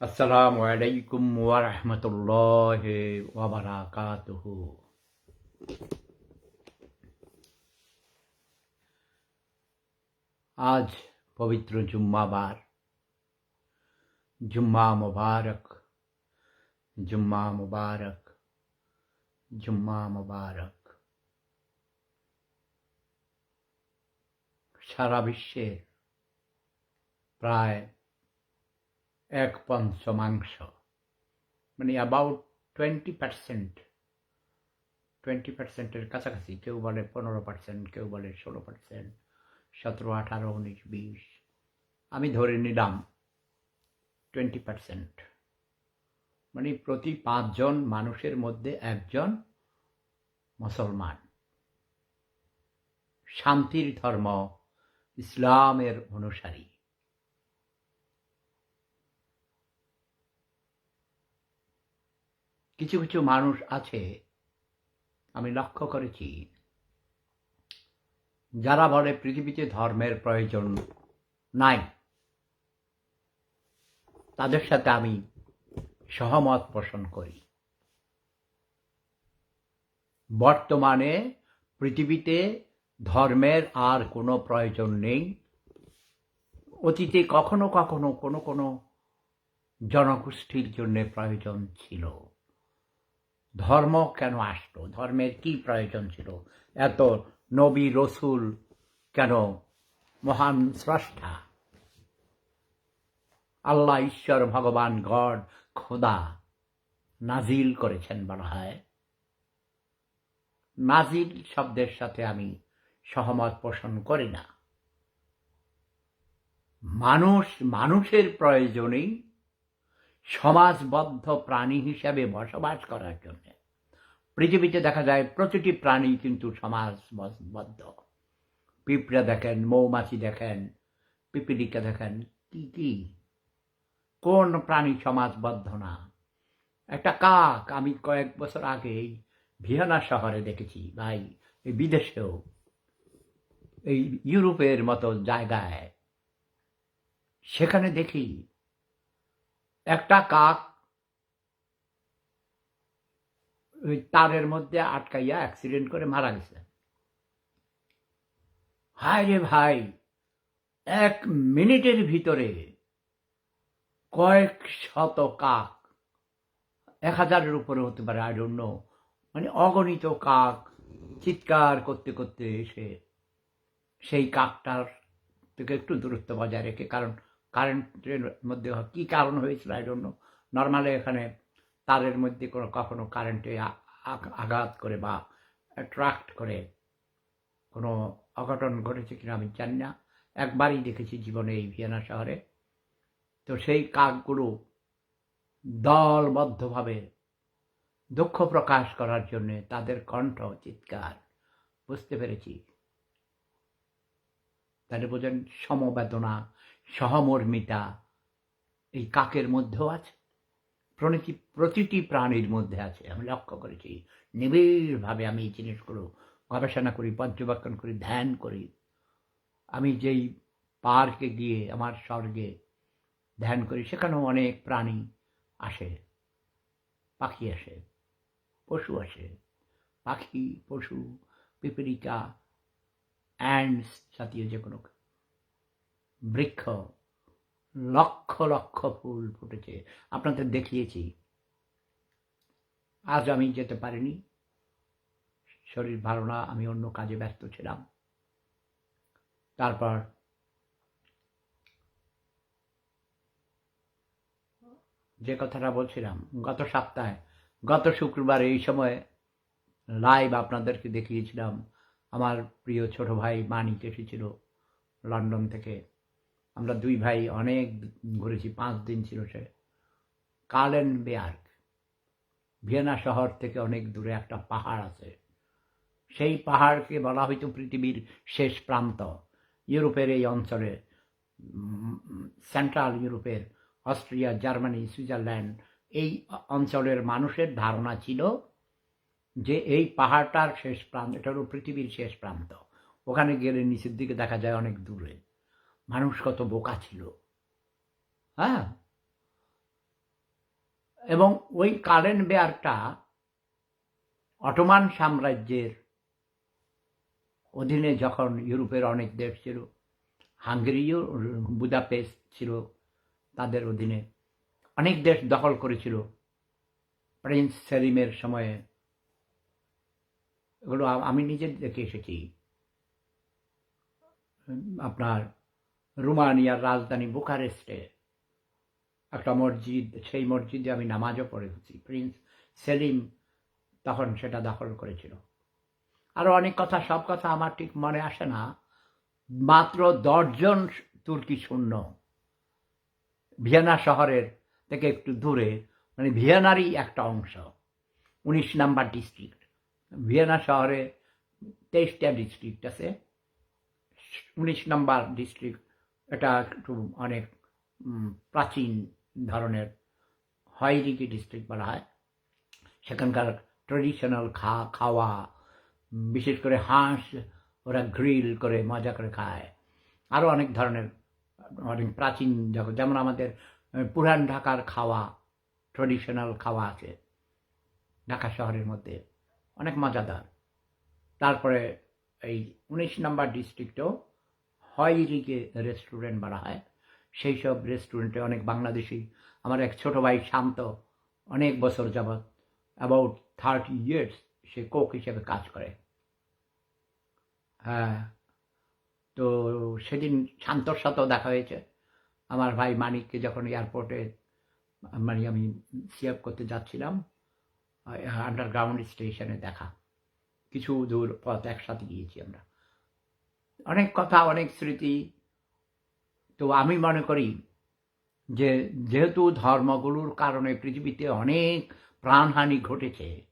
আসসালামু আলাইকুম ওয়া রাহমাতুল্লাহি ওয়া বারাকাতুহু। আজ পবিত্র জুম্মাবার। জুম্মা মুবারক জুম্মা মুবারক জুম্মা মুবারক। সারা বিশ্বের প্রায় এক পঞ্চমাংশ মানে অ্যাবাউট টোয়েন্টি পার্সেন্ট টোয়েন্টি পার্সেন্টের কাছাকাছি, কেউ বলে পনেরো পার্সেন্ট কেউ বলে ষোলো পার্সেন্ট সতেরো, আঠারো, উনিশ, বিশ। আমি ধরে নিলাম টোয়েন্টি পার্সেন্ট মানে প্রতি পাঁচজন মানুষের মধ্যে একজন মুসলমান। শান্তির ধর্ম ইসলামের অনুসারী। কিছু কিছু মানুষ আছে, আমি লক্ষ্য করেছি, যারা বলে পৃথিবীতে ধর্মের প্রয়োজন নাই। তাদের সাথে আমি সহমত পোষণ করি। বর্তমানে পৃথিবীতে ধর্মের আর কোনো প্রয়োজন নেই। অতীতে কখনো কখনো কোনো কোনো জনগোষ্ঠীর জন্য প্রয়োজন ছিল। ধর্ম কেন আসলো? ধর্মের কি প্রয়োজন ছিল? এত নবী রসুল কেন মহান স্রষ্টা? আল্লাহ ঈশ্বর, ভগবান, গড, খোদা নাজিল করেছেন বলা হয়। নাজিল শব্দের সাথে আমি সহমত পোষণ করি না। মানুষ মানুষের প্রয়োজনেই সমাজবদ্ধ প্রাণী হিসাবে বসবাস করার জন্য। পৃথিবীতে দেখা যায় প্রতিটি প্রাণী কিন্তু সমাজবদ্ধ। পিঁপড়া দেখেন, মৌমাছি দেখেন পিপিলিকা দেখেন, কি কি? কোন প্রাণী সমাজবদ্ধ না? একটা কাক, আমি কয়েক বছর আগে ভিয়েনা শহরে দেখেছি, ভাই, এই বিদেশেও, এই ইউরোপের মতো জায়গায়। সেখানে দেখি একটা কাক ওই তারের মধ্যে আটকাইয়া অ্যাক্সিডেন্ট করে মারা গেছে। হায় রে ভাই, এক মিনিটের ভিতরে কয়েক শত কাক, এক হাজারের উপরে হতে পারে আই ডোন্ট নো মানে অগণিত কাক চিৎকার করতে করতে এসে সেই কাকটার থেকে একটু দূরত্ব বজায় রেখে, কারণ কারেন্টের মধ্যে কি কারণ হয়েছিল? এই জন্য নর্মালি এখানে তারের মধ্যে কোনো, কখনো কারেন্টে আঘাত করে বা অ্যাট্রাক্ট করে কোনো অঘটন ঘটেছে কিনা আমি জানি না। একবারই দেখেছি জীবনে এই ভিয়েনা শহরে। তো সেই কাকগুলো দলবদ্ধভাবে দুঃখ প্রকাশ করার জন্যে তাদের কণ্ঠ চিৎকার, বুঝতে পেরেছি। তাহলে বোঝেন সমবেদনা সহমর্মিতা। এই কাকের মধ্যেও আছে, প্রণীতি, প্রতিটি প্রাণীর মধ্যে আছে। আমি লক্ষ্য করেছি নিবিড়ভাবে আমি এই জিনিসগুলো গবেষণা করি, পর্যবেক্ষণ করি, ধ্যান করি। আমি যেই পার্কে গিয়ে আমার স্বর্গে ধ্যান করি, সেখানেও অনেক প্রাণী আসে, পাখি আসে, পশু আসে, পাখি, পশু পিপিলিকা অ্যান্ডস জাতীয় যে কোনো বৃক্ষ, লক্ষ লক্ষ ফুল ফুটেছে। আপনাদের দেখিয়েছি। আজ আমি যেতে পারিনি। শরীর ভালো না, আমি অন্য কাজে ব্যস্ত ছিলাম। তারপর যে কথাটা বলছিলাম, গত সপ্তাহে, গত শুক্রবার এই সময় লাইভ আপনাদেরকে দেখিয়েছিলাম। আমার প্রিয় ছোট ভাই মানিক এসেছিল লন্ডন থেকে। আমরা দুই ভাই অনেক ঘুরেছি, পাঁচ দিন ছিল সে। কালেন বেয়ার্ক, ভিয়েনা শহর থেকে অনেক দূরে একটা পাহাড় আছে। সেই পাহাড়কে বলা হয়তো পৃথিবীর শেষ প্রান্ত। ইউরোপের এই অঞ্চলে সেন্ট্রাল ইউরোপের অস্ট্রিয়া, জার্মানি, সুইজারল্যান্ড, এই অঞ্চলের মানুষের ধারণা ছিল যে এই পাহাড়টার শেষ প্রান্ত এটা হলো পৃথিবীর শেষ প্রান্ত। ওখানে গেলে নিচের দিকে দেখা যায় অনেক দূরে। মানুষ কত বোকা ছিল। হ্যাঁ? এবং ওই কারেন্ট বেয়ারটা অটোমান সাম্রাজ্যের অধীনে যখন ইউরোপের অনেক দেশ ছিল, হাঙ্গেরিও বুদাপেস্ট ছিল তাদের অধীনে। অনেক দেশ দখল করেছিল প্রিন্স সেলিমের সময়ে। এগুলো আমি নিজে দেখে এসেছি। আপনার রোমানিয়ার রাজধানী বুখারেস্টে একটা মসজিদ, সেই মসজিদে আমি নামাজও পড়েছি। প্রিন্স সেলিম তখন সেটা দখল করেছিল। আরও অনেক কথা, সব কথা আমার ঠিক মনে আসে না। মাত্র দশজন তুর্কি শূন্য ভিয়েনা শহরের থেকে একটু দূরে মানে ভিয়েনারই একটা অংশ, উনিশ নাম্বার ডিস্ট্রিক্ট ভিয়েনা শহরে তেইশটা ডিস্ট্রিক্ট আছে, উনিশ নাম্বার ডিস্ট্রিক্ট এটা একটু অনেক প্রাচীন ধরনের হয়রিকি ডিস্ট্রিক্ট বলা হয়। সেখানকার ট্রেডিশনাল খা, খাওয়া, বিশেষ করে হাঁস, ওরা গ্রিল করে, মজা করে খায়। আরও অনেক ধরনের, অনেক প্রাচীন জগৎ, যেমন আমাদের পুরান ঢাকার খাওয়া ট্রেডিশনাল খাওয়া আছে ঢাকা শহরের মধ্যে। অনেক মজাদার। তারপরে এই উনিশ নম্বর ডিস্ট্রিক্টেও হয়রিকে রেস্টুরেন্ট বলা হয় সেই সব রেস্টুরেন্টে অনেক বাংলাদেশি। আমার এক ছোট ভাই শান্ত, অনেক বছর যাবৎ অ্যাবাউট থার্টি ইয়ার্স সে কোক হিসেবে কাজ করে। হ্যাঁ তো সেদিন শান্তর সাথেও দেখা হয়েছে। আমার ভাই মানিককে যখন এয়ারপোর্টে মানে আমি সিএফ করতে যাচ্ছিলাম আন্ডারগ্রাউন্ড স্টেশনে দেখা। কিছু দূর পথ একসাথে গিয়েছি আমরা। অনেক কথা, অনেক স্মৃতি। তো আমি মনে করি যে, যেহেতু ধর্মগুলোর কারণে পৃথিবীতে অনেক প্রাণহানি ঘটেছে,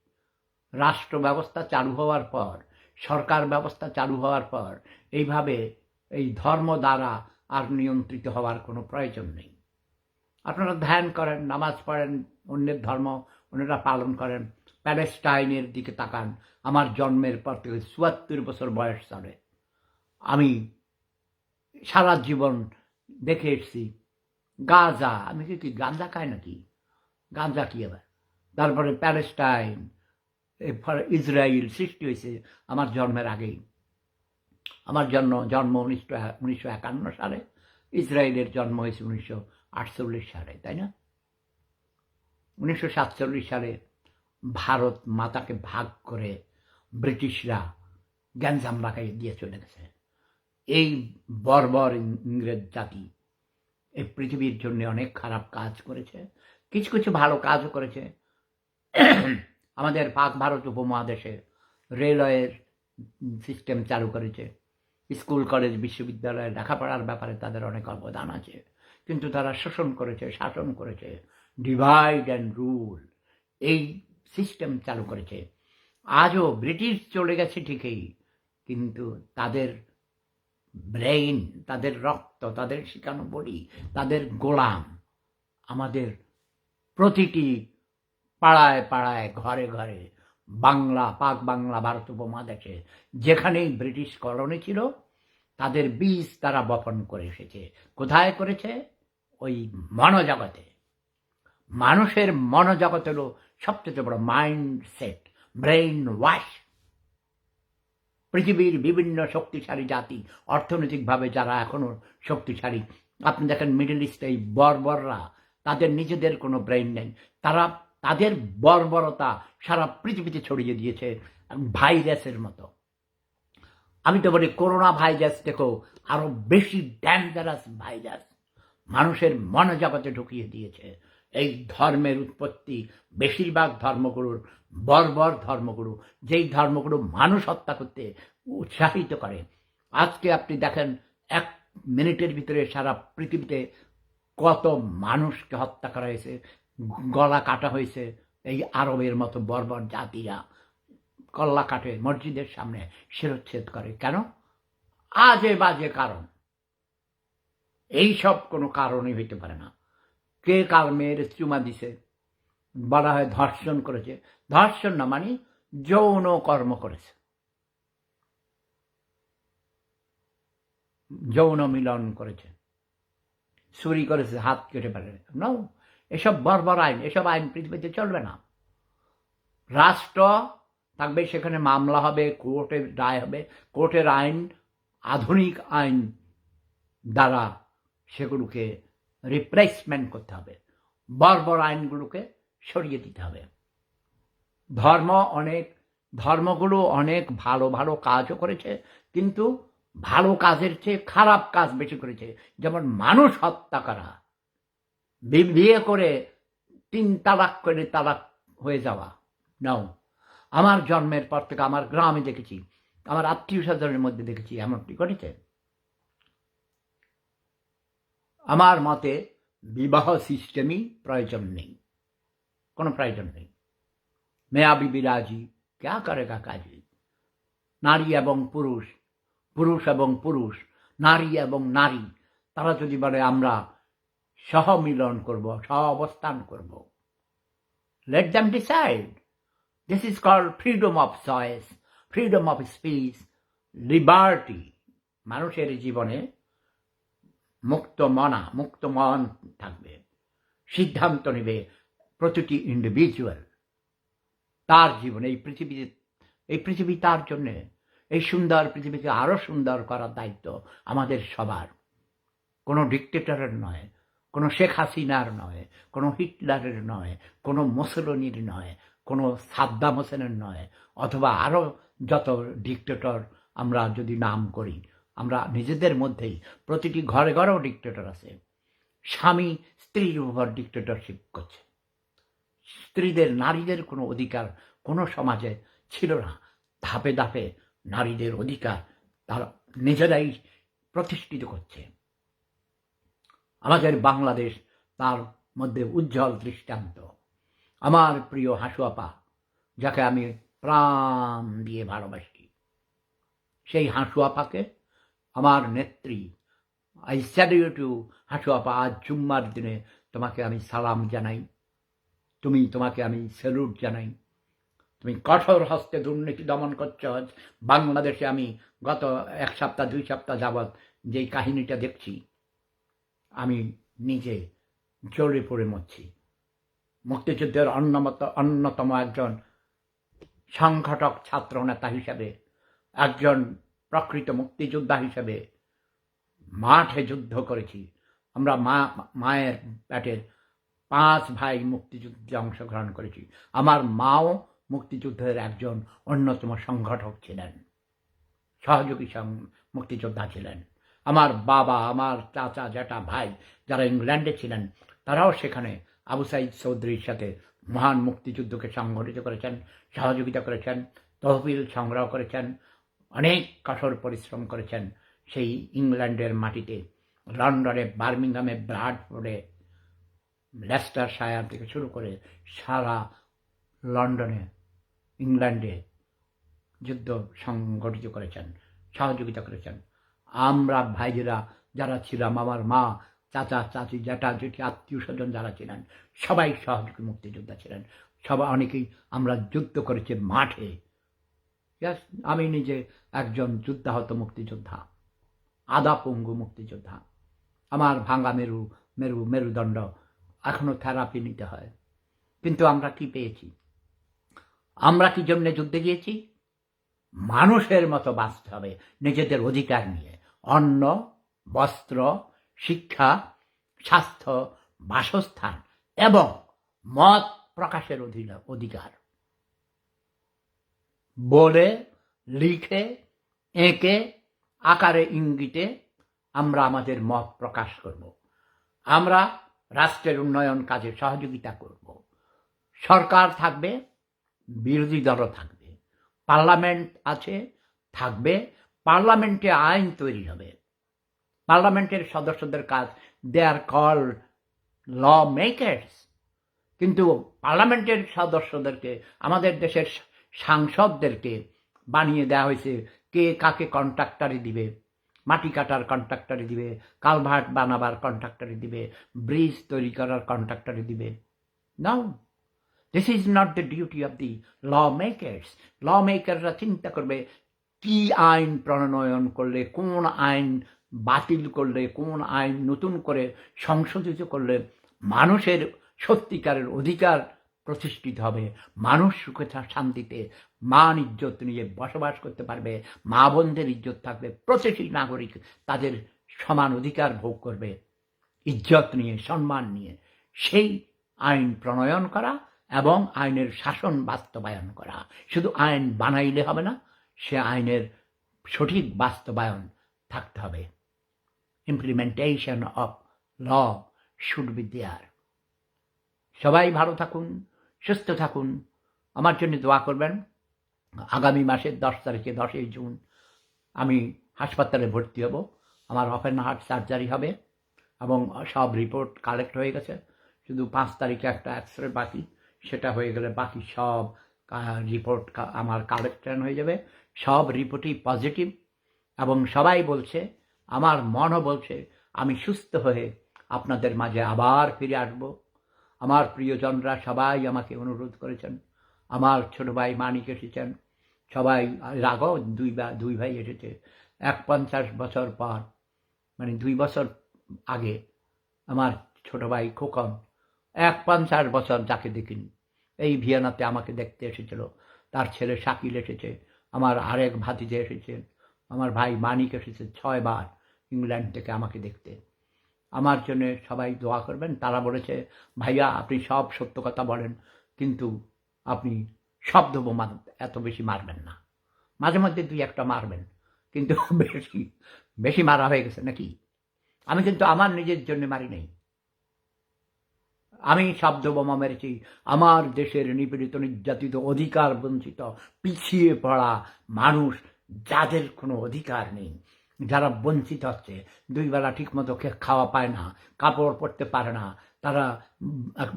রাষ্ট্র ব্যবস্থা চালু হওয়ার পর, সরকার ব্যবস্থা চালু হওয়ার পর, এইভাবে এই ধর্ম দ্বারা আর নিয়ন্ত্রিত হওয়ার কোনো প্রয়োজন নেই। আপনারা ধ্যান করেন, নামাজ পড়েন, অন্যের ধর্ম অন্যরা পালন করেন, প্যালেস্টাইনের দিকে তাকান। আমার জন্মের পর থেকে চুয়াত্তর বছর বয়স চলে। আমি সারা জীবন দেখে এসেছি। গাঁজা, আমি কি কি, গাঁজা খাই নাকি? গাঁজা কি আবার? তারপরে প্যালেস্টাইন, এরপরে ইসরায়েল সৃষ্টি হয়েছে আমার জন্মের আগেই। আমার জন্ম জন্ম উনিশশো উনিশশো একান্ন সালে। ইসরায়েলের জন্ম হয়েছে উনিশশো আটচল্লিশ সালে, তাই না? উনিশশো সাতচল্লিশ সালে ভারত মাতাকে ভাগ করে ব্রিটিশরা গ্যাঞ্জাম লাগাই দিয়ে চলে গেছে। এই বর্বর ইংরেজ জাতি এই পৃথিবীর জন্য অনেক খারাপ কাজ করেছে, কিছু কিছু ভালো কাজও করেছে। আমাদের পাক ভারত উপমহাদেশে রেলওয়ের সিস্টেম চালু করেছে। স্কুল, কলেজ, বিশ্ববিদ্যালয়ে লেখাপড়ার ব্যাপারে তাদের অনেক অবদান আছে। কিন্তু তারা শোষণ করেছে, শাসন করেছে। ডিভাইড অ্যান্ড রুল এই সিস্টেম চালু করেছে। আজও ব্রিটিশ চলে গেছে ঠিকই, কিন্তু তাদের ব্রেইন, তাদের রক্ত, তাদের শিখানো বলি তাদের গোলাম। আমাদের প্রতিটি পাড়ায় পাড়ায়, ঘরে ঘরে, বাংলা, পাক বাংলা, ভারত উপমহাদেশে, যেখানেই ব্রিটিশ কলোনি ছিল, তাদের বীজ তারা বপন করে এসেছে। কোথায় করেছে? ওই মনোজগতে। মানুষের মনোজগৎ হলো সবচেয়ে বড় মাইন্ড সেট ব্রেইন ওয়াশ। পৃথিবীর বিভিন্ন শক্তিশালী জাতি, অর্থনৈতিকভাবে যারা এখনও শক্তিশালী, আপনি দেখেন মিডল ইস্টে এই বর্বররা, তাদের নিজেদের কোনো ব্রেইন নেই। তারা, তাদের বর্বরতা সারা পৃথিবীতে ছড়িয়ে দিয়েছে ভাইরাসের মতো। আমি তো বলি করোনা ভাইরাস থেকেও আরও বেশি ডেঞ্জারাস ভাইরাস, মানুষের মনোজগতে ঢুকিয়ে দিয়েছে। এই ধর্মের উৎপত্তি, বেশিরভাগ ধর্মগুরুর বর্বর ধর্মগুরু যেই ধর্মগুরু মানুষ হত্যা করতে উৎসাহিত করে। আজকে আপনি দেখেন, এক মিনিটের ভিতরে সারা পৃথিবীতে কত মানুষকে হত্যা করা হয়েছে, গলা কাটা হয়েছে, এই আরবের মতো বর্বর জাতিরা। কল্লা কাটে, মসজিদের সামনে শিরচ্ছেদ করে। কেন? আজে বাজে কারণ। এই সব কোনো কারণই হইতে পারে না। কে কাল মেয়ের চুমা দিছে? বলা হয় ধর্ষণ করেছে। ধর্ষণ না মানে যৌন কর্ম করেছে। যৌন মিলন করেছে। চুরি করেছে, হাত কেটে ফেলে। নাও, এসব বর্বর আইন, এসব আইন পৃথিবীতে চলবে না। রাষ্ট্র থাকবে, সেখানে মামলা হবে কোর্টের রায় হবে। কোর্টের আইন, আধুনিক আইন দ্বারা সেগুলোকে রিপ্লেসমেন্ট করতে হবে। বর্বর আইনগুলোকে সরিয়ে দিতে হবে। ধর্ম অনেক, ধর্মগুলো অনেক ভালো ভালো কাজও করেছে, কিন্তু ভালো কাজের চেয়ে খারাপ কাজ বেশি করেছে। যেমন মানুষ হত্যা করা। বিয়ে করে তিন তালাক করে তালাক হয়ে যাওয়া। নাও, আমার জন্মের পর থেকে আমার গ্রামে দেখেছি, আমার আত্মীয় স্বজনের মধ্যে দেখেছি, এমনটি করেছে আমার মতে বিবাহ সিস্টেমই প্রয়োজন নেই। কোনো প্রয়োজন নেই। মেয়া বিবি রাজি, ক্যা করেগা কাজী? নারী এবং পুরুষ পুরুষ এবং পুরুষ, নারী এবং নারী, তারা যদি বলে আমরা সহমিলন করব সহ অবস্থান করব। Let them decide this is call freedom of choice freedom of speech liberty মানুষের জীবনে মুক্ত মনা মুক্ত মন থাকবে। সিদ্ধান্ত নেবে প্রতিটি ইন্ডিভিজুয়াল তার জীবনে, এই পৃথিবীতে এই পৃথিবী তার জন্যে। এই সুন্দর পৃথিবীকে আরও সুন্দর করার দায়িত্ব আমাদের সবার। কোনো ডিকটেটরের নয়, কোনো শেখ হাসিনার নয়, কোনো হিটলারের নয়, কোনো মুসলনির নয়, কোনো সাদ্দাম হোসেনের নয়, অথবা আরও যত ডিকটেটর আমরা যদি নাম করি। আমরা নিজেদের মধ্যেই প্রতিটি ঘরে ঘরেও ডিকটেটর আছে। স্বামী স্ত্রীর উপর ডিকটেটরশিপ করছে। স্ত্রীদের, নারীদের কোনো অধিকার কোনো সমাজে ছিল না। ধাপে ধাপে নারীদের অধিকার তারা নিজেরাই প্রতিষ্ঠিত করছে। আমাদের বাংলাদেশ তার মধ্যে উজ্জ্বল দৃষ্টান্ত। আমার প্রিয় হাসুয়াপা, যাকে আমি প্রাণ দিয়ে ভালোবাসি, সেই হাসুয়াপাকে আমার নেত্রী আই স্যালিউট টু হাসুয়াপা আজ জুম্মার দিনে তোমাকে আমি সালাম জানাই তুমি তোমাকে আমি স্যালুট জানাই তুমি কঠোর হস্তে দুর্নীতি দমন করছ বাংলাদেশে আমি গত এক সপ্তাহ দুই সপ্তাহ যাবৎ যেই কাহিনীটা দেখছি আমি নিজে জ্বলে পড়ে মরছি মুক্তিযুদ্ধের অন্যমত অন্যতম একজন সংগঠক ছাত্র নেতা হিসাবে একজন প্রকৃত মুক্তিযোদ্ধা হিসাবে মাঠে যুদ্ধ করেছি। আমরা মা, মায়ের পেটের পাঁচ ভাই মুক্তিযুদ্ধে অংশগ্রহণ করেছি। আমার মাও মুক্তিযুদ্ধের একজন অন্যতম সংগঠক ছিলেন। সহযোগী মুক্তিযোদ্ধা ছিলেন। আমার বাবা, আমার চাচা জ্যাঠা ভাই যারা ইংল্যান্ডে ছিলেন, তারাও সেখানে আবু সাইদ চৌধুরীর সাথে মহান মুক্তিযুদ্ধকে সংগঠিত করেছেন, সহযোগিতা করেছেন, তহবিল সংগ্রহ করেছেন অনেক কঠোর পরিশ্রম করেছেন সেই ইংল্যান্ডের মাটিতে। লন্ডনে, বার্মিংহামে, ব্রাডফোর্ডে লেস্টার শায়ার থেকে শুরু করে সারা লন্ডনে ইংল্যান্ডে যুদ্ধ সংগঠিত করেছেন, সহযোগিতা করেছেন। আমরা ভাইয়েরা যারা ছিলাম, আমার মা, চাচা, চাচি, জ্যাঠা, জেঠি, আত্মীয় স্বজন যারা ছিলেন, সবাই সহযোগী মুক্তিযোদ্ধা ছিলেন। সবাই অনেকেই আমরা যুদ্ধ করেছি মাঠে। Yes, আমি নিজে একজন যুদ্ধাহত মুক্তিযোদ্ধা আদা পঙ্গু মুক্তিযোদ্ধা। আমার ভাঙা মেরু মেরু মেরুদণ্ড এখনও থেরাপি নিতে হয়। কিন্তু আমরা কি পেয়েছি? আমরা কি জন্যে যুদ্ধে গিয়েছি? মানুষের মতো বাঁচতে হবে নিজেদের অধিকার নিয়ে। অন্ন বস্ত্র শিক্ষা স্বাস্থ্য বাসস্থান এবং মত প্রকাশের অধিকার। বলে, লিখে, এঁকে, আকারে ইঙ্গিতে আমরা আমাদের মত প্রকাশ করব। আমরা রাষ্ট্রের উন্নয়ন কাজে সহযোগিতা করব। সরকার থাকবে, বিরোধী দলও থাকবে। পার্লামেন্ট আছে, থাকবে। পার্লামেন্টে আইন তৈরি হবে। পার্লামেন্টের সদস্যদের কাজ দে আর কল ল মেকার্স কিন্তু পার্লামেন্টের সদস্যদেরকে আমাদের দেশের সাংসদদেরকে বানিয়ে দেওয়া হয়েছে। কে কাকে কন্ট্রাক্টারি দিবে? মাটি কাটার কন্ট্রাক্টারি দিবে, কালভার্ট বানাবার কন্ট্রাক্টারি দিবে, ব্রিজ তৈরি করার কন্ট্রাক্টারি দিবে। Now this is not the duty of the law makers law মেকাররা চিন্তা করবে, কি আইন প্রণয়ন করলে, কোন আইন বাতিল করলে, কোন আইন নতুন করে সংশোধিত করলে মানুষের সত্যিকারের অধিকার প্রতিষ্ঠিত হবে। মানুষ সুখে শান্তিতে মান ইজ্জত নিয়ে বসবাস করতে পারবে। মা বোনদের ইজ্জত থাকবে। প্রতিটি নাগরিক তাদের সমান অধিকার ভোগ করবে। ইজ্জত নিয়ে, সম্মান নিয়ে। সেই আইন প্রণয়ন করা এবং আইনের শাসন বাস্তবায়ন করা। শুধু আইন বানাইলে হবে না, সে আইনের সঠিক বাস্তবায়ন থাকতে হবে। Implementation of law should be there সবাই ভালো থাকুন। সুস্থ থাকুন। আমার জন্য দোয়া করবেন। আগামী মাসের দশ তারিখে দশই জুন আমি হাসপাতালে ভর্তি হব। আমার ওপেন হার্ট সার্জারি হবে এবং সব রিপোর্ট কালেক্ট হয়ে গেছে। শুধু পাঁচ তারিখে একটা এক্স রে বাকি, সেটা হয়ে গেলে বাকি সব রিপোর্ট আমার কালেকশন হয়ে যাবে। সব রিপোর্টই পজিটিভ এবং সবাই বলছে, আমার মনও বলছে, আমি সুস্থ হয়ে আপনাদের মাঝে আবার ফিরে আসব। আমার প্রিয়জনরা সবাই আমাকে অনুরোধ করেছেন। আমার ছোট ভাই মানিক এসেছেন। সবাই আগেও দুই বা, দুই ভাই এসেছে। এক পঞ্চাশ বছর পর মানে দুই বছর আগে আমার ছোট ভাই খোকন এক পঞ্চাশ বছর যাকে দেখিনি, এই ভিয়েনাতে আমাকে দেখতে এসেছিল। তার ছেলে শাকিল এসেছে, আমার আরেক ভাতিজে এসেছেন আমার ভাই মানিক এসেছে ছয়বার ইংল্যান্ড থেকে আমাকে দেখতে। আমার জন্য সবাই দোয়া করবেন। তারা বলেছে, ভাইয়া, আপনি সব সত্য কথা বলেন, কিন্তু আপনি শব্দ বোমা এত বেশি মারবেন না। মাঝে মধ্যে দুই একটা মারবেন, কিন্তু বেশি বেশি মারা হয়ে গেছে নাকি? আমি কিন্তু আমার নিজের জন্য মারি নাই। আমি শব্দ বোমা মেরেছি। আমার দেশের নিপীড়িত, নির্যাতিত, অধিকার বঞ্চিত, পিছিয়ে পড়া মানুষ, যাদের কোনো অধিকার নেই। যারা বঞ্চিত হচ্ছে দুই বেলা ঠিকমতো খাওয়া পায় না, কাপড় পরতে পারে না, তারা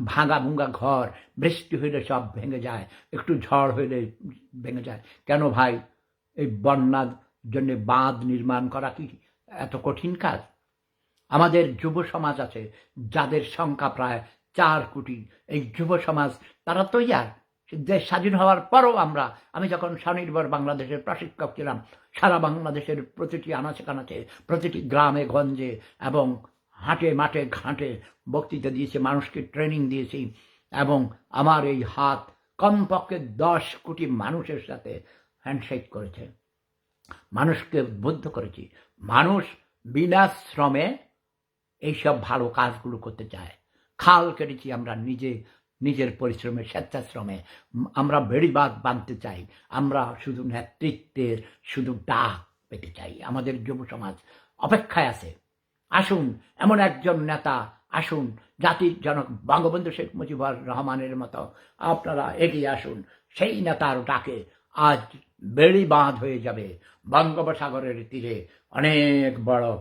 ভাঙা ভুঙ্গা ঘর, বৃষ্টি হইলে সব ভেঙে যায়, একটু ঝড় হইলে ভেঙে যায়। কেন ভাই? এই বন্যার জন্যে বাঁধ নির্মাণ করা কি এত কঠিন কাজ? আমাদের যুব সমাজ আছে, যাদের সংখ্যা প্রায় চার কোটি, এই যুব সমাজ তারা তৈয়ার। দেশ স্বাধীন হওয়ার পরও আমরা, আমি যখন স্বনির্ভর বাংলাদেশের প্রশিক্ষক ছিলাম, সারা বাংলাদেশের প্রতিটি আনাচে কানাচে, প্রতিটি গ্রামে, গঞ্জে এবং হাটে, মাঠে, ঘাটে বক্তৃতা দিয়েছি, মানুষকে ট্রেনিং দিয়েছি এবং আমার এই হাত কমপক্ষে দশ কোটি মানুষের সাথে হ্যান্ডশেক করেছে। মানুষকে উদ্বুদ্ধ করেছি। মানুষ বিনা শ্রমে এইসব ভালো কাজগুলো করতে চায়। খাল কেটেছি আমরা নিজে নিজের পরিশ্রমে স্বেচ্ছাশ্রমে। আমরা বেড়িবাদ বাঁধতে চাই। আমরা শুধু নেতৃত্বের, শুধু ডাক পেতে চাই। আমাদের যুব সমাজ অপেক্ষায় আছে। আসুন, এমন একজন নেতা আসুন, জাতির জনক বঙ্গবন্ধু শেখ মুজিবুর রহমানের মতো আপনারা এগিয়ে আসুন। সেই নেতার ডাকে আজ বেড়ি বাঁধ হয়ে যাবে। বঙ্গোপসাগরের তীরে অনেক বড়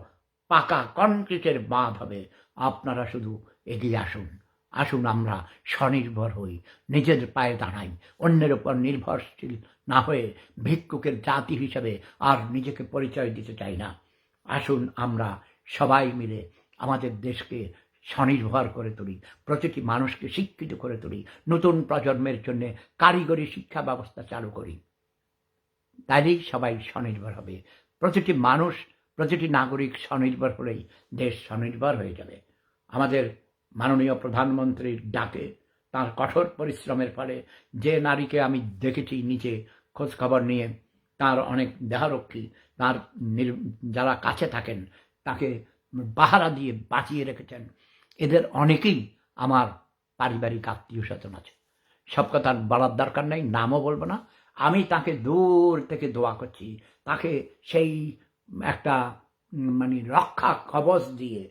পাকা কনক্রিটের বাঁধ হবে। আপনারা শুধু এগিয়ে আসুন। আসুন আমরা স্বনির্ভর হই, নিজের পায়ে দাঁড়াই, অন্যের উপর নির্ভরশীল না হয়ে ভিক্ষুকের জাতি হিসেবে আর নিজেকে পরিচয় দিতে চাই না। আসুন আমরা সবাই মিলে আমাদের দেশকে স্বনির্ভর করে তুলি, প্রতিটি মানুষকে শিক্ষিত করে তুলি, নতুন প্রজন্মের জন্য কারিগরি শিক্ষা ব্যবস্থা চালু করি। তাইলেই সবাই স্বনির্ভর হবে। প্রতিটি মানুষ, প্রতিটি নাগরিক স্বনির্ভর হলেই দেশ স্বনির্ভর হয়ে যাবে। আমাদের মাননীয় প্রধানমন্ত্রীর ডাকে তার কঠোর পরিশ্রমের ফলে যে নারীকে আমি দেখেছি নিচে খোঁজ খবর নিয়ে, তার অনেক দেহারক্ষী, তার যারা কাছে থাকেন, তাকে বাহারা দিয়ে বাঁচিয়ে রেখেছেন। এদের অনেকেই আমার পারিবারিক আত্মীয় স্বজন আছে। সব কথা বলার দরকার নেই, নামও বলব না। আমি তাকে দূর থেকে দোয়া করছি, তাকে সেই একটা মানে রক্ষা কবচ দিয়ে,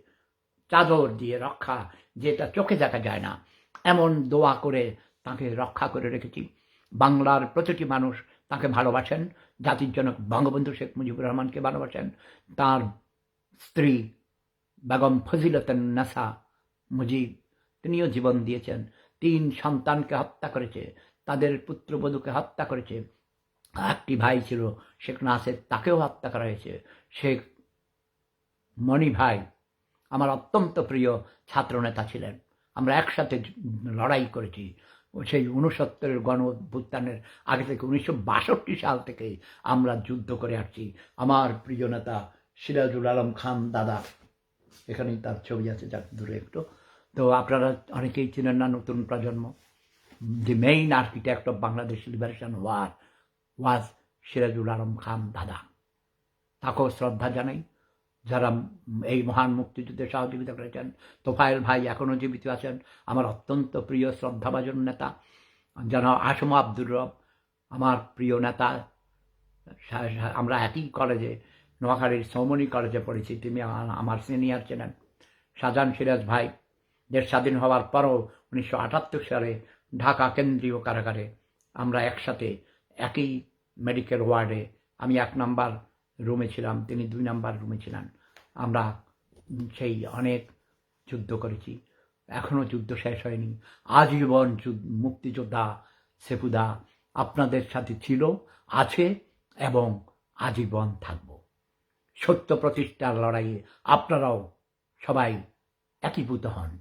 চাদর দিয়ে রক্ষা যেটা চোখে দেখা যায় না। এমন দোয়া করে তাকে রক্ষা করে রেখেছি। বাংলার প্রতিটি মানুষ তাকে ভালোবাসেন, জাতির জনক বঙ্গবন্ধু শেখ মুজিবুর রহমানকে ভালোবাসেন, তার স্ত্রী বেগম ফজিলতন নাসা মুজিব, তিনিও জীবন দিয়েছেন। তিন সন্তানকে হত্যা করেছে, তাদের পুত্রবধূকে হত্যা করেছে। একটি ভাই ছিল শেখ নাসের, তাকেও হত্যা করা হয়েছে। শেখ মণি ভাই আমার অত্যন্ত প্রিয় ছাত্রনেতা ছিলেন। আমরা একসাথে লড়াই করেছি। সেই উনসত্তরের গণ অভ্যুত্থানের আগে থেকে উনিশশো বাষট্টি সাল থেকে আমরা যুদ্ধ করে আসছি। আমার প্রিয় নেতা সিরাজুল আলম খান দাদা। এখানেই তার ছবি আছে যাক দূরে একটু। তো আপনারা অনেকেই চেনেন না নতুন প্রজন্ম। The main architect of Bangladesh liberation war was Sirajul Alam Khan দাদা। তাকেও শ্রদ্ধা জানাই। যারা এই মহান মুক্তিযুদ্ধে সহযোগিতা করেছেন, তোফায়েল ভাই এখনও জীবিত আছেন, আমার অত্যন্ত প্রিয় শ্রদ্ধাভাজন নেতা যেন আসম আব্দুর রব, আমার প্রিয় নেতা আমরা একই কলেজে, নোয়াখালীর সৌমনি কলেজে পড়েছি, তিনি আমার সিনিয়র ছিলেন। শাহজাহান সিরাজ ভাই, দেশ স্বাধীন হওয়ার পরও উনিশশো আটাত্তর সালে ঢাকা কেন্দ্রীয় কারাগারে আমরা একসাথে একই মেডিকেল ওয়ার্ডে আমি এক নাম্বার রুমে ছিলাম, তিনি দুই নাম্বার রুমে ছিলেন। আমরা সেই অনেক যুদ্ধ করেছি। এখনও যুদ্ধ শেষ হয়নি। আজীবন যুদ্ধ, মুক্তিযোদ্ধা সেপুদা আপনাদের সাথে ছিল, আছে এবং আজীবন থাকব। সত্য প্রতিষ্ঠার লড়াইয়ে আপনারাও সবাই একীভূত হন।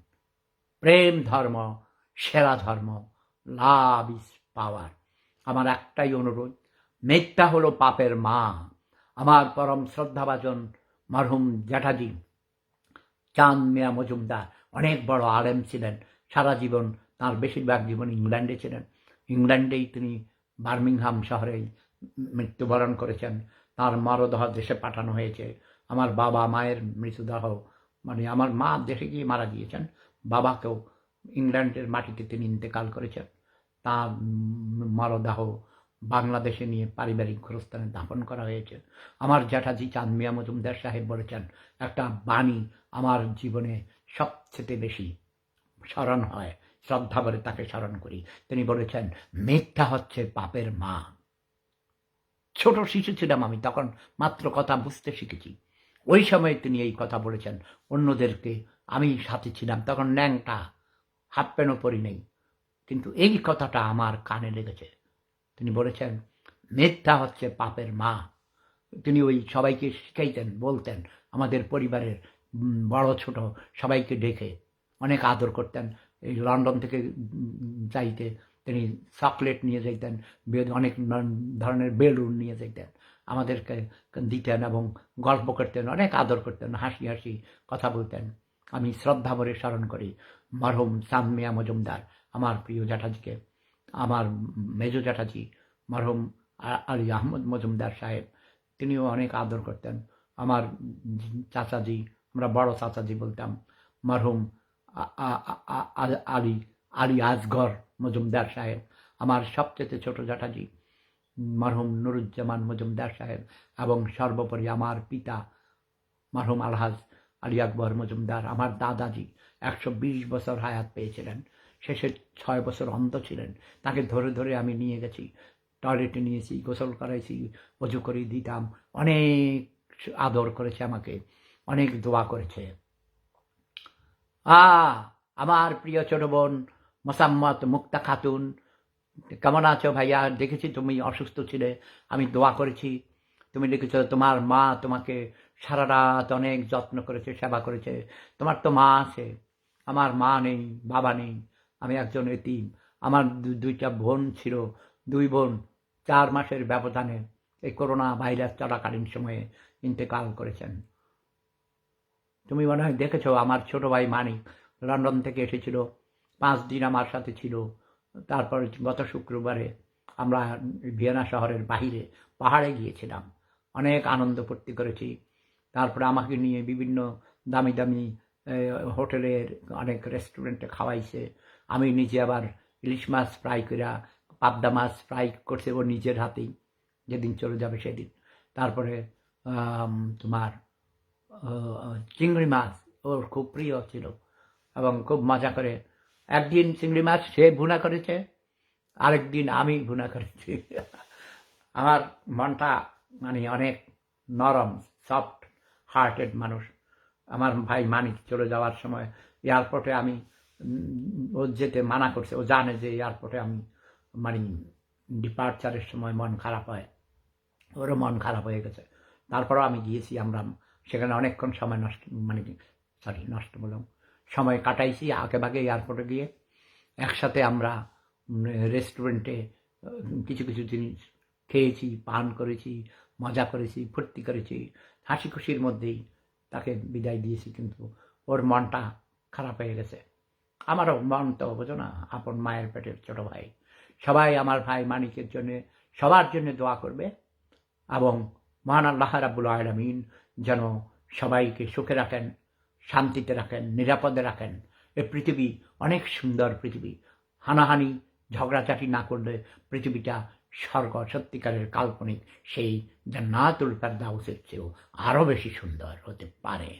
প্রেম ধর্ম, সেরা ধর্ম, লাভ ইজ পাওয়ার। আমার একটাই অনুরোধ মিথ্যা হলো পাপের মা। আমার পরম শ্রদ্ধাভাজন মারহুম জ্যাঠাজি। চাঁদ মিয়া মজুমদার অনেক বড় আলেম ছিলেন, সারা জীবন তার বেশিরভাগ জীবন ইংল্যান্ডে ছিলেন। ইংল্যান্ডেই তিনি বার্মিংহাম শহরেই মৃত্যুবরণ করেছেন। তার মরদেহ দেশে পাঠানো হয়েছে। আমার বাবা মায়ের মৃতদেহ মানে আমার মা দেশে গিয়ে মারা গিয়েছেন। বাবাকেও ইংল্যান্ডের মাটিতে তিনি ইন্তেকাল করেছেন। তার মরদেহ বাংলাদেশে নিয়ে পারিবারিক গোরস্থানে দাফন করা হয়েছে। আমার জ্যাঠাজি চাঁদ মিয়া মজুমদার সাহেব বলেছেন, একটা বাণী আমার জীবনে সবচেয়ে বেশি স্মরণ হয়, শ্রদ্ধা করে তাকে স্মরণ করি। তিনি বলেছেন, মিথ্যা হচ্ছে পাপের মা। ছোট শিশু ছিলাম আমি, তখন মাত্র কথা বুঝতে শিখেছি। ওই সময় তিনি এই কথা বলেছেন, অন্যদেরকে আমি সাথে ছিলাম, তখন ন্যাংটা হাফ প্যান্টও পরি নেই, কিন্তু এই কথাটা আমার কানে লেগেছে। তিনি বলেছেন মিথ্যা হচ্ছে পাপের মা। তিনি ওই সবাইকে শিখাইতেন, বলতেন, আমাদের পরিবারের বড়, ছোট সবাইকে ডেকে। অনেক আদর করতেন, এই লন্ডন থেকে যাইতে তিনি চকলেট নিয়ে যেতেন বে- অনেক ধরনের বেলুন নিয়ে যেতেন আমাদেরকে দিতেন এবং গল্প করতেন, অনেক আদর করতেন, হাসি হাসি কথা বলতেন। আমি শ্রদ্ধা ভরে স্মরণ করি, মরহুম সামিয়া মজুমদার, আমার প্রিয় জ্যাঠাজিকে। আমার মেজ জ্যাঠাজি, মরহুম আলী আহমদ মজুমদার সাহেব, তিনিও অনেক আদর করতেন। আমার চাচাজি, আমরা বড় চাচাজি বলতাম, মরহুম আলী আলী আজগর মজুমদার সাহেব, আমার সবচেয়ে ছোট জ্যাঠাজি, মরহুম নুরুজ্জামান মজুমদার সাহেব, এবং সর্বোপরি আমার পিতা, মরহুম আলহাজ আলী আকবর মজুমদার, আমার দাদাজি একশো বিশ বছর হায়াত পেয়েছিলেন। শেষে ছয় বছর অন্ধ ছিলেন। তাকে ধরে ধরে আমি নিয়ে গেছি। টয়লেটে নিয়েছি, গোসল করাইছি, অজু করে দিতাম। অনেক আদর করেছে আমাকে, অনেক দোয়া করেছে। আ আমার প্রিয় ছোট বোন মোসাম্মত মুক্তা খাতুন, কেমন আছো ভাইয়া? দেখেছি তুমি অসুস্থ ছিলে, আমি দোয়া করেছি। তুমি লিখেছ তোমার মা তোমাকে সারা রাত অনেক যত্ন করেছে, সেবা করেছে। তোমার তো মা আছে, আমার মা নেই, বাবা নেই। আমি একজন এতিম। আমার দুইটা বোন ছিল। দুই বোন চার মাসের ব্যবধানে এই করোনা ভাইরাস চলাকালীন সময়ে ইন্তেকাল করেছেন। তুমি মনে হয় দেখেছ, আমার ছোট ভাই মানিক লন্ডন থেকে এসেছিল। পাঁচ দিন আমার সাথে ছিল। তারপর গত শুক্রবারে আমরা ভিয়েনা শহরের বাহিরে পাহাড়ে গিয়েছিলাম। অনেক আনন্দ ফুর্তি করেছি। তারপরে আমাকে নিয়ে বিভিন্ন দামি দামি হোটেলের অনেক রেস্টুরেন্টে খাওয়াইছে। আমি নিজে আবার ইলিশ মাছ ফ্রাই করা পাবদা মাছ ফ্রাই করছে ও নিজের হাতেই, যেদিন চলে যাবে সেদিন। তারপরে তোমার চিংড়ি মাছ ওর খুব প্রিয় ছিল এবং খুব মজা করে, একদিন চিংড়ি মাছ সে ভুনা করেছে, আরেকদিন আমি ভুনা করেছি। আমার মনটা মানে অনেক নরম সফট হার্টেড মানুষ। আমার ভাই মানিক চলে যাওয়ার সময় এয়ারপোর্টে আমি ও যেতে মানা করছে, ও জানে যে এয়ারপোর্টে আমি মানে ডিপার্চারের সময় মন খারাপ হয়, ওরও মন খারাপ হয়ে গেছে। তারপরেও আমি গিয়েছি, আমরা সেখানে অনেকক্ষণ সময় নষ্ট মানে সরি নষ্ট বললাম, সময় কাটাইছি ভাগে এয়ারপোর্টে গিয়ে একসাথে আমরা রেস্টুরেন্টে কিছু কিছু জিনিস খেয়েছি, পান করেছি, মজা করেছি, ফুর্তি করেছি, হাসি খুশির মধ্যেই তাকে বিদায় দিয়েছি, কিন্তু ওর মনটা খারাপ হয়ে গেছে। আমারও মন তো বোঝো না, আপন মায়ের পেটের ছোট ভাই। সবাই আমার ভাই মানিকের জন্য, সবার জন্য দোয়া করবে এবং মহান আল্লাহ রাবুল আলমিন যেন সবাইকে সুখে রাখেন, শান্তিতে রাখেন, নিরাপদে রাখেন। এ পৃথিবী অনেক সুন্দর পৃথিবী। হানাহানি, ঝগড়াঝাটি না করলে পৃথিবীটা স্বর্গ, সত্যিকারের কাল্পনিক। সেই জান্নাতুল ফেরদাউসের চেয়েও আরও বেশি সুন্দর হতে পারে।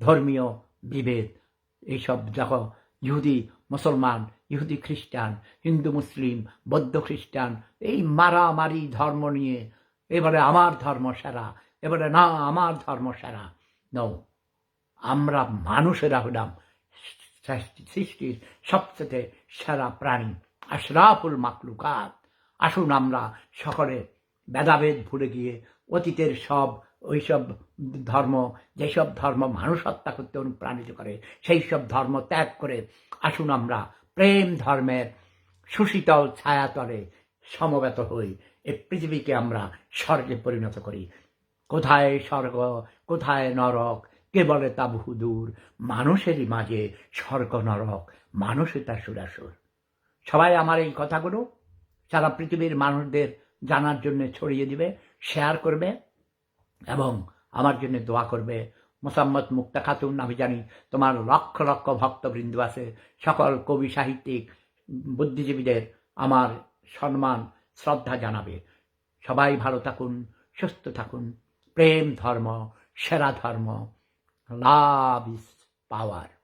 ধর্মীয় বিভেদ, এইসব দেখো ইহুদি মুসলমান, ইহুদি খ্রিস্টান, হিন্দু মুসলিম, বৌদ্ধ খ্রিস্টান, এই মারামারি ধর্ম নিয়ে, এবারে আমার ধর্ম সেরা, এবারে না, আমার ধর্ম সেরা। নৌ আমরা মানুষেরা হলাম সৃষ্টির সবচেয়ে সেরা প্রাণী, আশরাফুল মাকলুকাত আসুন আমরা সকলে ভেদাভেদ ভুলে গিয়ে অতীতের সব ওইসব ধর্ম, যেসব ধর্ম মানুষ হত্যা করতে অনুপ্রাণিত করে সেই সব ধর্ম ত্যাগ করে আসুন আমরা প্রেম ধর্মের সুশীতল ছায়াতলে সমবেত হই। এ পৃথিবীকে আমরা স্বর্গে পরিণত করি। কোথায় স্বর্গ, কোথায় নরক, কে বলে তা বহুদূর মানুষেরই মাঝে স্বর্গ, নরক, মানুষই তার সুরাসুর। সবাই আমার এই কথাগুলো সারা পৃথিবীর মানুষদের জানার জন্য ছড়িয়ে দিবে শেয়ার করবে। এবং আমার জন্য দোয়া করবে। মোসাম্মদ মুক্তা খাতুন আমি জানি তোমার লক্ষ লক্ষ ভক্তবৃন্দ আছে। সকল কবি সাহিত্যিক, বুদ্ধিজীবীদের আমার সম্মান, শ্রদ্ধা জানাবে। সবাই ভালো থাকুন, সুস্থ থাকুন। প্রেম ধর্ম, সেরা ধর্ম। লাভ ইস পাওয়ার।